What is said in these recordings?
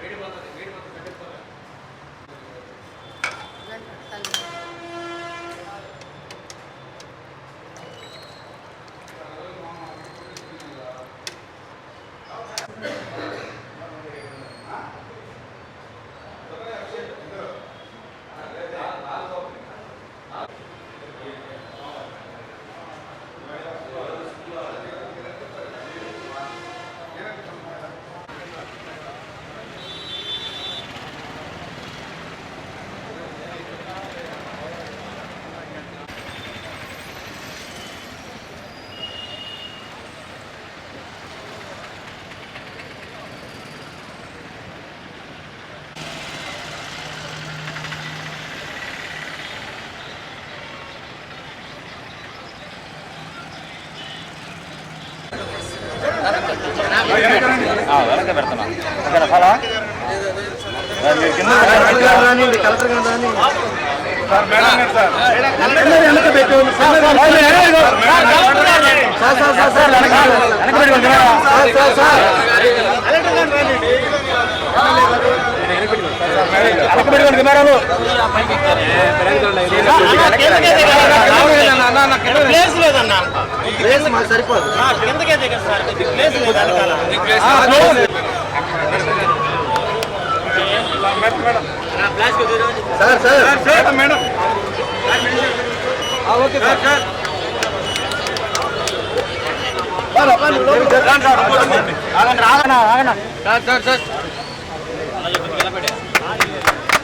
వేడి వెనక పెడుతున్నా ఓకేనా ఫలా మీరు కింద వెనక పెట్టుకోండి కెమెరాలు ప్లేస్ లేదన్నా సరిపోదు కిందకే దిగదు సార్ ప్లేస్ లేదు వెనకాల sir sir madam okay sir sir ఆగండి. ఆగనా సార్ సార్ సార్.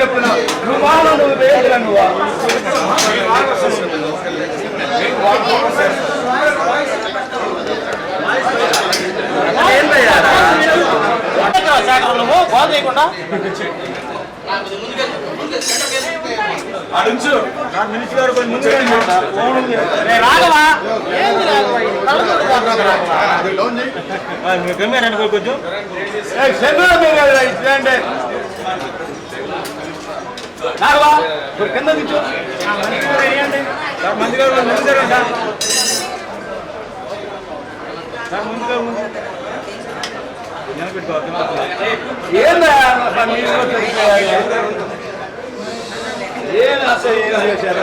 చెప్తున్నా నువ్వు మానవ నువ్వు? వేయగల నువ్వు చేయకుండా. అడుచు. గారు ముందు ఏంది కొంచెం. సెంటర్ మీరు కింద దించు సార్ ముందు జరగండి సార్ ముందు ఏందా ఏం అసలు ఏం చేశారా?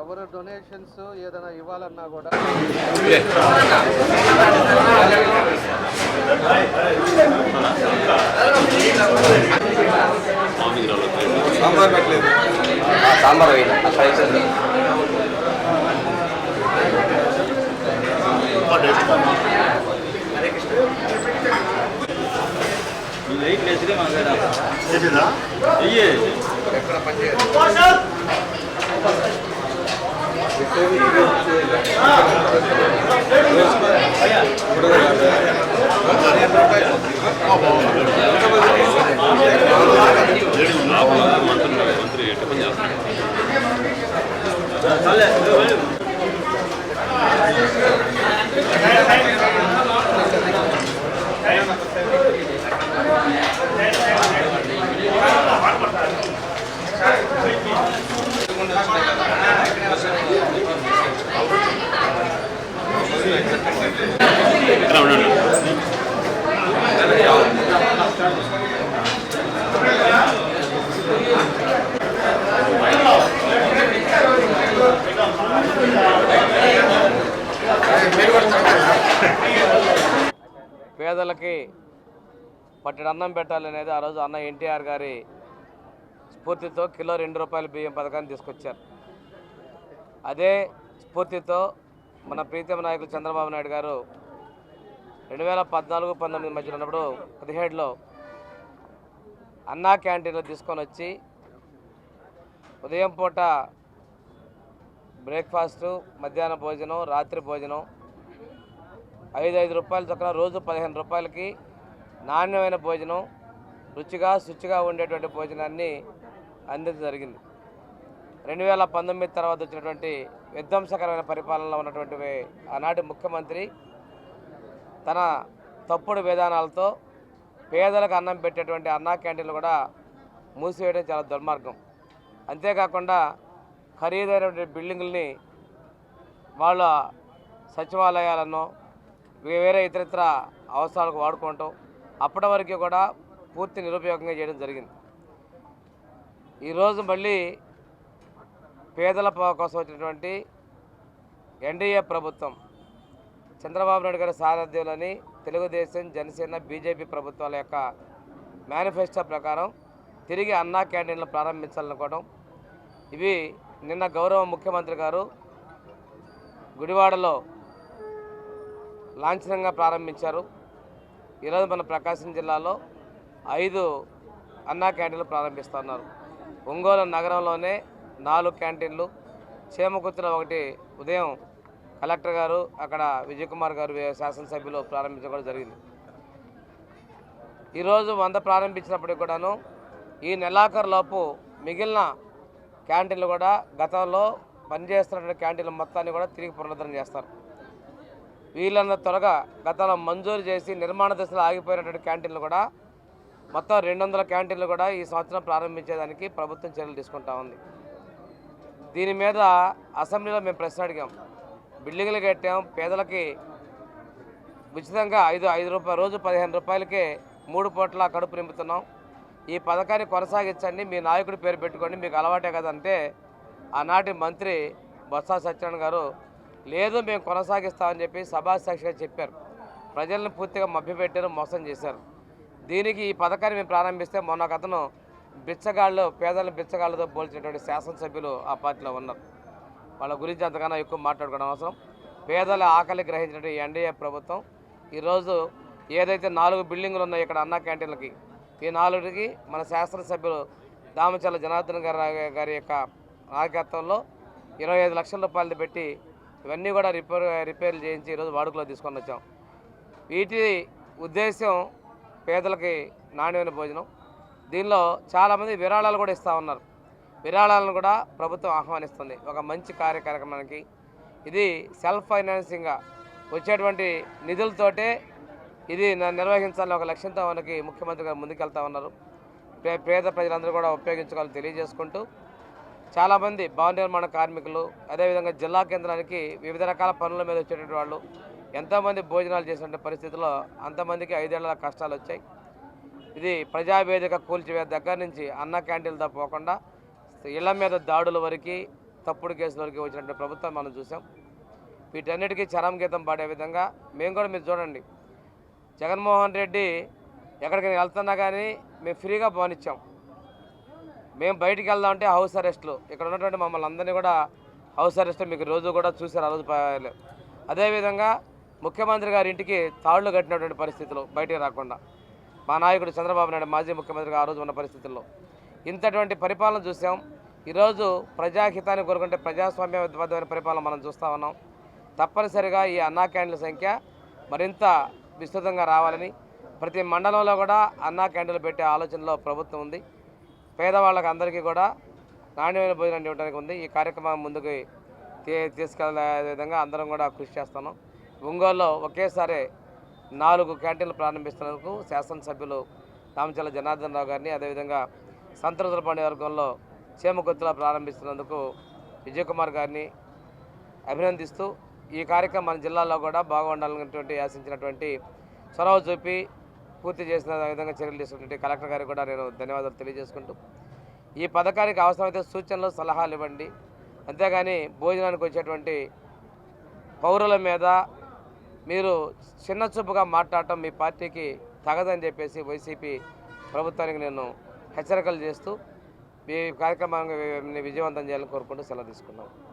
ఎవరు డొనేషన్స్ ఏదైనా ఇవ్వాలన్నా కూడా సాంబార్ అక్కడ లైట్ లేచిదే అయ్యే మంత్రి ಮಂತ್ರಿ ಮಂತ್ರಿ పేదలకి పట్టిన అన్నం పెట్టాలనేది ఆ రోజు అన్న ఎన్టీఆర్ గారి స్ఫూర్తితో కిలో రెండు రూపాయల బియ్యం పథకాన్ని తీసుకొచ్చారు. అదే స్ఫూర్తితో మన ప్రీతమ నాయకులు చంద్రబాబు నాయుడు గారు రెండు వేల పద్నాలుగు పంతొమ్మిది మధ్యలో ఉన్నప్పుడు పదిహేడులో అన్నా క్యాంటీన్లో తీసుకొని వచ్చి ఉదయం పూట బ్రేక్ఫాస్టు మధ్యాహ్న భోజనం రాత్రి భోజనం ఐదు ఐదు రూపాయల చొక్కన రోజు పదిహేను రూపాయలకి నాణ్యమైన భోజనం రుచిగా శుచిగా ఉండేటువంటి భోజనాన్ని అందించడం జరిగింది. రెండు వేల పంతొమ్మిది తర్వాత వచ్చినటువంటి విధ్వంసకరమైన పరిపాలనలో ఉన్నటువంటి ఆనాటి ముఖ్యమంత్రి తన తప్పుడు విధానాలతో పేదలకు అన్నం పెట్టేటువంటి అన్నా క్యాంటీన్లు కూడా మూసివేయడం చాలా దుర్మార్గం. అంతేకాకుండా ఖరీదైనటువంటి బిల్డింగుల్ని వాళ్ళ సచివాలయాలను వేరే ఇతరితర అవసరాలకు వాడుకోవటం అప్పటి వరకు కూడా పూర్తి నిరుపయోగంగా చేయడం జరిగింది. ఈరోజు మళ్ళీ పేదల కోసం వచ్చినటువంటి ఎన్డీఏ ప్రభుత్వం చంద్రబాబు నాయుడు గారి సారథ్యంలోని తెలుగుదేశం జనసేన బీజేపీ ప్రభుత్వాల యొక్క మేనిఫెస్టో ప్రకారం తిరిగి అన్నా క్యాంటీన్లు ప్రారంభించాలనుకోవడం. ఇవి నిన్న గౌరవ ముఖ్యమంత్రి గారు గుడివాడలో లాంఛనంగా ప్రారంభించారు. ఈరోజు మన ప్రకాశం జిల్లాలో ఐదు అన్నా క్యాంటీన్లు ప్రారంభిస్తున్నారు. ఒంగోలు నగరంలోనే నాలుగు క్యాంటీన్లు. చేమకుర్తిలో ఒకటి ఉదయం కలెక్టర్ గారు అక్కడ విజయ్ కుమార్ గారు శాసనసభ్యులు ప్రారంభించడం జరిగింది. ఈరోజు వంద ప్రారంభించినప్పటికి కూడాను ఈ నెలాఖరులోపు మిగిలిన క్యాంటీన్లు కూడా గతంలో పనిచేస్తున్నటువంటి క్యాంటీన్లు మొత్తాన్ని కూడా తిరిగి పునరుద్ధరణ చేస్తారు. వీళ్ళన్న త్వరగా గతంలో మంజూరు చేసి నిర్మాణ దశలో ఆగిపోయినటువంటి క్యాంటీన్లు కూడా మొత్తం రెండు వందల క్యాంటీన్లు కూడా ఈ సంవత్సరం ప్రారంభించేదానికి ప్రభుత్వం చర్యలు తీసుకుంటా ఉంది. దీని మీద అసెంబ్లీలో మేము ప్రశ్న అడిగాం. బిల్డింగ్లు కట్టాం పేదలకి ఉచితంగా ఐదు ఐదు రూపాయలు రోజు పదిహేను రూపాయలకే మూడు పూట్ల కడుపు నింపుతున్నాం. ఈ పథకాన్ని కొనసాగించండి మీ నాయకుడి పేరు పెట్టుకోండి మీకు అలవాటే కదంటే ఆనాటి మంత్రి బొత్స సత్యనారాయణ గారు లేదు మేము కొనసాగిస్తామని చెప్పి సభాసాక్షిగా చెప్పారు. ప్రజలను పూర్తిగా మభ్యపెట్టారు మోసం చేశారు. దీనికి ఈ పథకాన్ని మేము ప్రారంభిస్తే మొన్న కథను అతను బిచ్చగాళ్ళు పేదల బిచ్చగాళ్ళతో పోల్చినటువంటి శాసనసభ్యులు ఆ పార్టీలో ఉన్నారు. వాళ్ళ గురించి అంతకన్నా ఎక్కువ మాట్లాడుకోవడం అవసరం. పేదల ఆకలి గ్రహించినటువంటి ఎన్డీఏ ప్రభుత్వం ఈరోజు ఏదైతే నాలుగు బిల్డింగులు ఉన్నాయో ఇక్కడ అన్నా క్యాంటీన్లకి ఈ నాలుగుకి మన శాసనసభ్యులు దామచల్ల జనార్దన్ గారి గారి యొక్క నాయకత్వంలో ఇరవై ఐదు లక్షల రూపాయలు పెట్టి ఇవన్నీ కూడా రిపేర్ రిపేర్లు చేయించి ఈరోజు వాడుకలో తీసుకొని వచ్చాం. వీటి ఉద్దేశం పేదలకి నాణ్యమైన భోజనం దీనిలో చాలామంది విరాళాలు కూడా ఇస్తూ ఉన్నారు. విరాళాలను కూడా ప్రభుత్వం ఆహ్వానిస్తుంది. ఒక మంచి కార్యక్రమానికి. ఇది సెల్ఫ్ ఫైనాన్సింగ్గా వచ్చేటువంటి నిధులతోటే ఇది నిర్వహించాలని ఒక లక్ష్యంతో మనకి ముఖ్యమంత్రి గారు ముందుకెళ్తా ఉన్నారు. పే- పేద ప్రజలందరూ కూడా ఉపయోగించుకోవాలని తెలియజేసుకుంటూ చాలామంది భవన నిర్మాణ కార్మికులు అదేవిధంగా జిల్లా కేంద్రానికి వివిధ రకాల పనుల మీద వచ్చేటువంటి వాళ్ళు ఎంతోమంది భోజనాలు చేసిన పరిస్థితిలో అంతమందికి ఐదేళ్ళ కష్టాలు వచ్చాయి. ఇది ప్రజావేదిక కూల్చివే దగ్గర నుంచి అన్న క్యాంటీన్లతో పోకుండా ఇళ్ళ మీద దాడుల వరకు తప్పుడు కేసుల వరకు వచ్చినటువంటి ప్రభుత్వం మనం చూసాం. వీటన్నిటికీ చరం గీతం పాడే విధంగా మేము కూడా మీరు చూడండి. జగన్మోహన్ రెడ్డి ఎక్కడికి వెళ్తున్నా కానీ మేము ఫ్రీగా పోనిచ్చాం. మేము బయటికి వెళ్దామంటే హౌస్ అరెస్ట్లు. ఇక్కడ ఉన్నటువంటి మమ్మల్ని అందరినీ కూడా హౌస్ అరెస్ట్ మీకు రోజు కూడా చూశారు ఆ రోజు అదేవిధంగా ముఖ్యమంత్రి గారి ఇంటికి తాళ్ళు కట్టినటువంటి పరిస్థితులు బయటికి రాకుండా. మా నాయకుడు చంద్రబాబు నాయుడు మాజీ ముఖ్యమంత్రిగా ఆ రోజు ఉన్న పరిస్థితుల్లో. ఇంతటువంటి పరిపాలన చూసాం. ఈరోజు ప్రజాహితాన్ని కోరుకుంటే ప్రజాస్వామ్యబద్ధమైన పరిపాలన మనం చూస్తూ ఉన్నాం. తప్పనిసరిగా ఈ అన్నా క్యాంటీన్ల సంఖ్య మరింత విస్తృతంగా రావాలని ప్రతి మండలంలో కూడా అన్నా క్యాండిల్ పెట్టే ఆలోచనలో ప్రభుత్వం ఉంది. పేదవాళ్ళకి అందరికీ కూడా నాణ్యమైన భోజనం ఇవ్వడానికి ఉంది. ఈ కార్యక్రమం ముందుకు తీ తీసుకెళ్ళే విధంగా అందరం కూడా కృషి చేస్తాను ఒంగోలులో ఒకేసారి నాలుగు క్యాంటీన్లు ప్రారంభిస్తున్నందుకు శాసనసభ్యులు తామచల జనార్దన్ రావు గారిని అదేవిధంగా సంతృతులపాడి వర్గంలో చీమకొత్తులా ప్రారంభిస్తున్నందుకు విజయ్ కుమార్ గారిని అభినందిస్తూ ఈ కార్యక్రమం మన జిల్లాలో కూడా బాగుండాలనేటువంటి ఆశించినటువంటి చొరవ చూపి పూర్తి చేసిన విధంగా చర్యలు తీసుకున్నటువంటి కలెక్టర్ గారికి కూడా నేను ధన్యవాదాలు తెలియజేసుకుంటూ ఈ పథకానికి అవసరమైతే సూచనలు సలహాలు ఇవ్వండి. అంతేగాని భోజనానికి వచ్చేటువంటి పౌరుల మీద మీరు చిన్న చూపుగా మాట్లాడటం మీ పార్టీకి తగదని చెప్పేసి వైసీపీ ప్రభుత్వానికి నేను హెచ్చరికలు చేస్తూ ఈ కార్యక్రమాన్ని విజయవంతం చేయాలని కోరుకుంటూ సెలవు తీసుకున్నాను